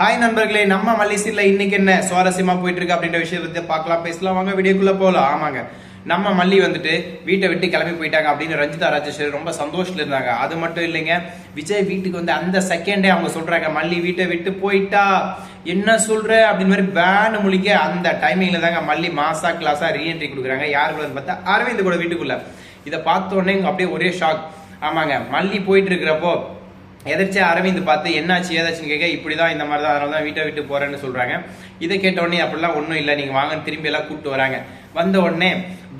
Hi நண்பர்களே நம்ம மல்லிசீர்ல இன்னைக்கு என்ன சுவாரஸ்யமா போயிட்டு இருக்கு அப்படின்ற விஷயத்தை பத்தி பார்க்கலாம் பேசலாம். வாங்க வீடியோக்குள்ள போகலாம் ஆமாங்க. நம்ம மல்லி வந்துட்டு வீட்டை விட்டு கிளம்பி போயிட்டாங்க அப்படின்னு ரஞ்சிதா ராஜேஸ்வரி ரொம்ப சந்தோஷத்துல இருந்தாங்க. அது மட்டும் இல்லைங்க விஜய் வீட்டுக்கு வந்து அந்த செகண்டே அவங்க சொல்றாங்க மல்லி வீட்டை விட்டு போயிட்டா? என்ன சொல்ற? அப்படின்னு மாதிரி பேன் முழிக்க அந்த டைமிங்ல தாங்க மல்லி மாசா கிளாஸா ரீஎன்ட்ரி கொடுக்குறாங்க. யாருக்குள்ள பார்த்தா அரவிந்த் கூட வீட்டுக்குள்ள. இதை பார்த்தோன்னே அப்படியே ஒரே ஷாக் ஆமாங்க மல்லி போயிட்டு இருக்கிறப்போ எதிர்த்து அரவிந்த் பார்த்து என்னாச்சு ஏதாச்சுன்னு கேட்க இப்படி தான் இந்த மாதிரி தான் அதனால தான் வீட்டை விட்டு போகிறேன்னு சொல்கிறாங்க இதை கேட்ட உடனே அப்படிலாம் ஒன்றும் இல்லை நீங்கள் வாங்க திரும்பி எல்லாம் கூப்பிட்டு வராங்க. வந்த உடனே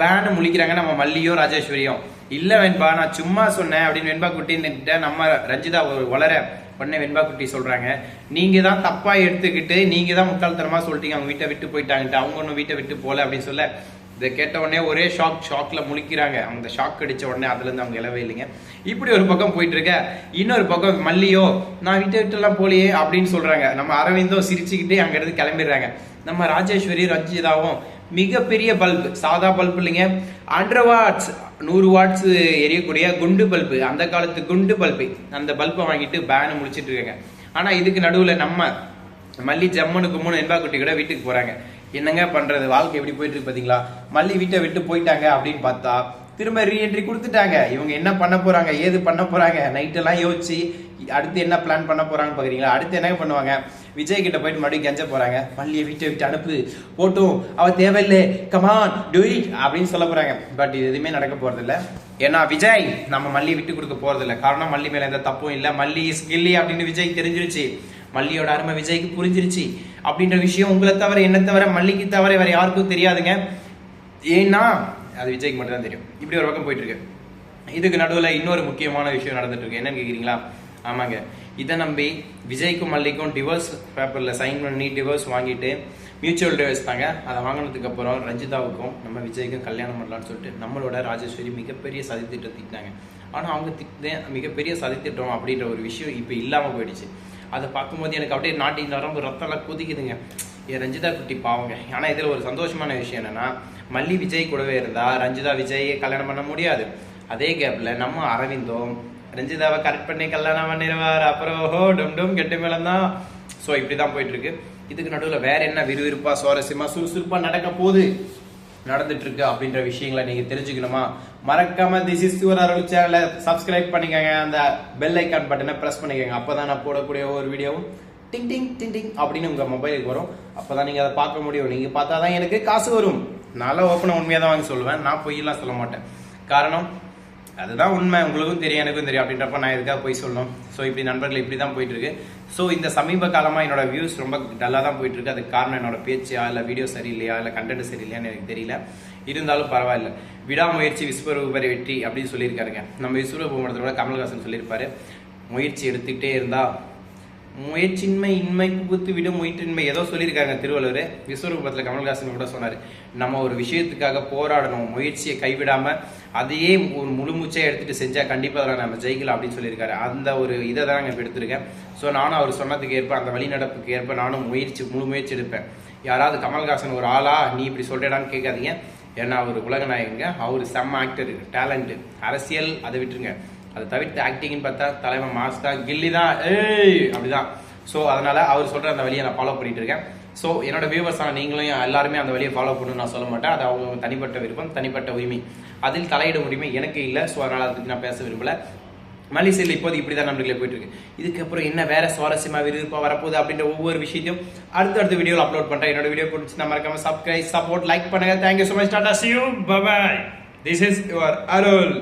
பேனு முழிக்கிறாங்க நம்ம மல்லியோ ராஜேஸ்வரியும் இல்லை வெண்பா நான் சும்மா சொன்னேன் அப்படின்னு வெண்பா குட்டின்னு நம்ம ரஞ்சிதா ஒரு வளர. உடனே வெண்பா குட்டி சொல்கிறாங்க நீங்கள் தான் தப்பாக எடுத்துக்கிட்டு நீங்கள் தான் முட்டாள்தனமாக சொல்லிட்டீங்க அவங்க வீட்டை விட்டு போயிட்டாங்கட்டு அவங்க ஒன்றும் வீட்டை விட்டு போகல அப்படின்னு சொல்ல இதை கேட்ட உடனே ஒரே ஷாக் ஷாக்ல முழிக்கிறாங்க. அந்த ஷாக் அடிச்ச உடனே அதுல இருந்து அவங்க இலவே இல்லைங்க. இப்படி ஒரு பக்கம் போயிட்டு இருக்க இன்னொரு பக்கம் மல்லியோ நான் விட்டு விட்டுலாம் போலியே அப்படின்னு சொல்றாங்க. நம்ம அரவிந்தோ சிரிச்சுக்கிட்டே அங்க இருந்து கிளம்பிடுறாங்க. நம்ம ராஜேஸ்வரி ரஞ்சிதாவும் மிகப்பெரிய பல்ப் சாதா பல்ப் இல்லைங்க. ஹண்ட்ரட் வாட்ஸ் நூறு வாட்ஸ் எரியக்கூடிய குண்டு பல்பு அந்த காலத்து குண்டு பல்பு அந்த பல்பை வாங்கிட்டு பேனு முடிச்சிட்டு இருக்காங்க ஆனா இதுக்கு நடுவுல நம்ம மல்லி ஜம்மனுக்கு மூணு என்பா குட்டி கூட வீட்டுக்கு போறாங்க. என்னங்க பண்றது? வாழ்க்கை எப்படி போயிட்டு இருக்கு பாத்தீங்களா? மல்லி வீட்டை விட்டு போயிட்டாங்க அப்படின்னு பார்த்தா திரும்ப ரீஎன்ட்ரி கொடுத்துட்டாங்க. இவங்க என்ன பண்ண போறாங்க? ஏது பண்ண போறாங்க? நைட் எல்லாம் யோசிச்சு அடுத்து என்ன பிளான் பண்ண போகிறாங்கன்னு பாக்குறீங்களா? அடுத்து என்ன பண்ணுவாங்க? விஜய் கிட்ட போயிட்டு மறுபடியும் கெஞ்ச போறாங்க. மல்லியை வீட்டை விட்டு அனுப்பு போட்டும். அவ தேவையில்லை. கமான் டூ இட் அப்படின்னு சொல்ல போறாங்க. பட் இது எதுவுமே நடக்க போறது இல்ல ஏன்னா விஜய் நம்ம மல்லி விட்டு கொடுக்க போறது இல்ல காரணம் மல்லி மேல எந்த தப்பும் இல்ல. மல்லி இஸ் கில்லி அப்படின்னு விஜய் தெரிஞ்சிருச்சு. மல்லியோட அருமை விஜய்க்கு புரிஞ்சிருச்சு. அப்படின்ற விஷயம் உங்களை தவிர என்ன தவிர மல்லிக்கு தவிர வேற யாருக்கும் தெரியாதுங்க. ஏன்னா அது விஜய்க்கு மட்டும்தான் தெரியும். இப்படி ஒரு பக்கம் போயிட்டு இருக்கு. இதுக்கு நடுவில் இன்னொரு முக்கியமான விஷயம் நடந்துட்டு இருக்கு. என்னன்னு கேக்குறீங்களா? ஆமாங்க. இதை நம்பி விஜய்க்கும் மல்லிக்கும் டிவோர்ஸ் பேப்பரில் சைன் பண்ணி டிவோர்ஸ் வாங்கிட்டு மியூச்சுவல் டிவைஸ் தாங்க. அதை வாங்கினதுக்கு அப்புறம் ரஞ்சிதாவுக்கும் நம்ம விஜய்க்கும் கல்யாணம் பண்ணலாம்னு சொல்லிட்டு நம்மளோட ராஜேஸ்வரி மிகப்பெரிய சதித்திட்டம் திட்டினாங்க. ஆனால் அவங்க திட்ட மிகப்பெரிய சதித்திட்டம் அப்படின்ற ஒரு விஷயம் இப்போ இல்லாமல் போயிடுச்சு. அதை பார்க்கும்போது எனக்கு அப்படியே நாட்டி நரம்பு ரத்தம்லாம் கொதிக்குதுங்க. என் ரஞ்சிதா குட்டி பாவங்க. ஆனால் இதில் ஒரு சந்தோஷமான விஷயம் என்னென்னா மல்லி விஜய் கூடவே இருந்தால் ரஞ்சிதா விஜய் கல்யாணம் பண்ண முடியாது. அதே கேப்பில் நம்ம அரவிந்தோம் ரஞ்சிதாவை கரெக்ட் பண்ணி கல்யாணம் பண்ணிடுவார். அப்புறம் ஹோ டும் டும் கெட்டு மேலம் தான். ஸோ இப்படி தான் போயிட்டுருக்கு இதுக்கு நடுவில் வேற என்ன விறுவிறுப்பாக சுவாரஸ்யமாக சுறுசுறுப்பாக நடக்க போகுது? நடந்துட்டு இருக்கு அப்படின்ற விஷயங்களை நீங்க தெரிஞ்சுக்கணுமா? மறக்காம திஸ் இஸ் யுவர் அருள் சேனலை சப்ஸ்கிரைப் பண்ணிக்கங்க. அந்த பெல் ஐக்கான் பட்டனை பிரஸ் பண்ணிக்கங்க. அப்பதான் நான் போடக்கூடிய ஒரு வீடியோவும் டிங் டிங் டிங் டிங் அப்படின்னு உங்க மொபைலுக்கு வரும். அப்பதான் நீங்க அதை பார்க்க முடியும். நீங்க பார்த்தா தான் எனக்கு காசு வரும். நல்லா ஓப்பனாக உண்மையாக தான் வாங்கி சொல்லுவேன். நான் பொய்யெல்லாம் சொல்ல மாட்டேன். காரணம் அதுதான் உண்மை. உங்களுக்கும் தெரியும் எனக்கும் தெரியும். அப்படின்றப்ப நான் எதுக்காக போய் சொல்லணும்? ஸோ இப்படி நண்பர்கள் இப்படி தான் போயிட்டு இருக்கு ஸோ இந்த சமீப காலமாக என்னோட வியூஸ் ரொம்ப டல்லாக தான் போயிட்டு இருக்கு அதுக்கு காரணம் என்னோட பேச்சா இல்லை வீடியோ சரியில்லையா இல்லை கண்டென்ட் சரியில்லையான்னு எனக்கு தெரியல. இருந்தாலும் பரவாயில்ல. விடாமுயற்சி விஸ்வரூபரை வெற்றி அப்படின்னு சொல்லியிருக்காருங்க. நம்ம விஸ்வரூப படத்தோட கமல்ஹாசன் சொல்லியிருப்பாரு. முயற்சி எடுத்துக்கிட்டே இருந்தால் முயற்சின்மை இன்மை புகுத்து விடும் முயற்றின்மை ஏதோ சொல்லியிருக்காங்க திருவள்ளுவர். விஸ்வரூபத்தில் கமல்ஹாசன் கூட சொன்னார் நம்ம ஒரு விஷயத்துக்காக போராடணும் முயற்சியை கைவிடாமல் அதையே ஒரு முழு எடுத்துகிட்டு எடுத்துட்டு கண்டிப்பாக அதில் நம்ம ஜெயிக்கலாம் அப்படின்னு சொல்லியிருக்காரு. அந்த ஒரு இதை தான் நாங்கள் இப்போ எடுத்திருக்கேன். ஸோ நானும் அவர் சொன்னதுக்கு ஏற்ப அந்த வழிநடப்புக்கு ஏற்ப நானும் முயற்சி முழு முயற்சி எடுப்பேன். யாராவது கமல்ஹாசன் ஒரு ஆளா? நீ இப்படி சொல்கிறேடான்னு கேட்காதீங்க. ஏன்னா அவர் உலக நாயகங்க அவர் செம்ம ஆக்டர் டேலண்ட்டு அரசியல் அதை விட்டுருங்க. அதை தவிர்த்து ஆக்டிங்னு பார்த்தா தலைவன் மாஸ்டா கில்லி தான். ஏய் அப்படிதான். ஸோ அதனால அவர் சொல்ற அந்த வழியை நான் ஃபாலோ பண்ணிட்டு இருக்கேன். ஸோ என்னோட வியூவர்ஸ் நீங்களும் எல்லாருமே அந்த வழியை ஃபாலோ பண்ணணும்னு நான் சொல்ல மாட்டேன். அது அவங்க தனிப்பட்ட விருப்பம் தனிப்பட்ட உரிமை. அதில் தலையிட உரிமை எனக்கு இல்லை. ஸோ அதனால் அதை பற்றி நான் பேச விரும்பல. மலேசியில் இப்போது இப்படி தான் நண்பர்களே போயிட்டு இருக்கு இதுக்கப்புறம் என்ன வேற சுவாரஸ்யமாக விருப்பம் வரப்போகுது அப்படின்ற ஒவ்வொரு விஷயத்தையும் அடுத்த அடுத்த வீடியோவில் அப்லோட் பண்ணுறேன் என்னோட வீடியோ பிடிச்சி மறக்காம சப்ஸ்கிரைப் சப்போர்ட் லைக் பண்ணுங்க. Thank you so much Tata see you bye bye this is your Arul